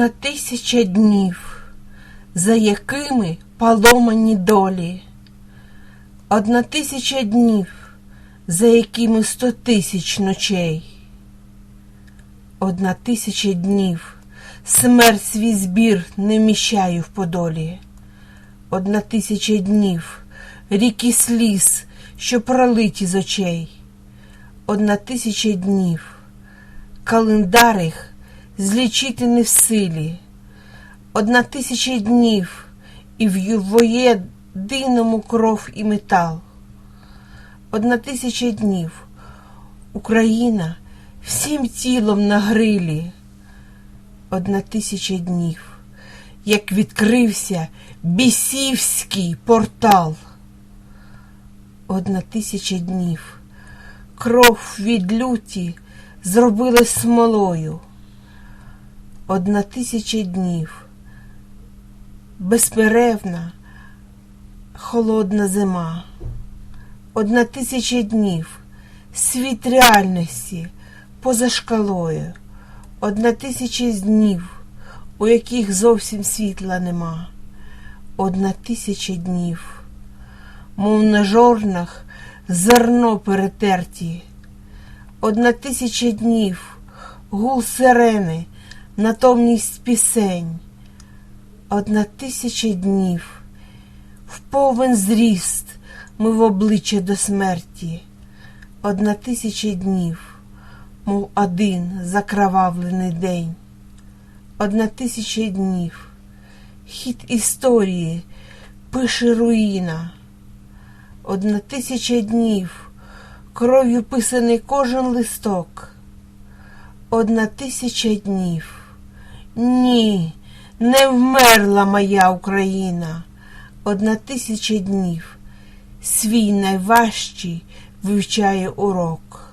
Одна тисяча днів, за якими поломані долі. Одна тисяча днів, за якими сто тисяч ночей. Одна тисяча днів, смерть свій збір не вміщаю в подолі. Одна тисяча днів, ріки сліз, що пролиті з очей. Одна тисяча днів, календар їх злічити не в силі. Одна тисяча днів, і в воєдиному кров і метал. Одна тисяча днів, Україна всім тілом на грилі. Одна тисяча днів, як відкрився бісівський портал. Одна тисяча днів, кров від люті зробилась смолою. Одна тисяча днів, безперервна, холодна зима. Одна тисяча днів, світ реальності поза шкалою. Одна тисяча днів, у яких зовсім світла нема. Одна тисяча днів, мов на жорнах зерно перетерті. Одна тисяча днів, гул сирени, натомність пісень. Одна тисяча днів, в повен зріст ми в обличчя до смерті. Одна тисяча днів, мов один закрававлений день. Одна тисяча днів, хід історії пише руїна. Одна тисяча днів, кров'ю писаний кожен листок. Одна тисяча днів. Ні, не вмерла моя Україна. Одна тисяча днів. Свій найважчий вивчає урок.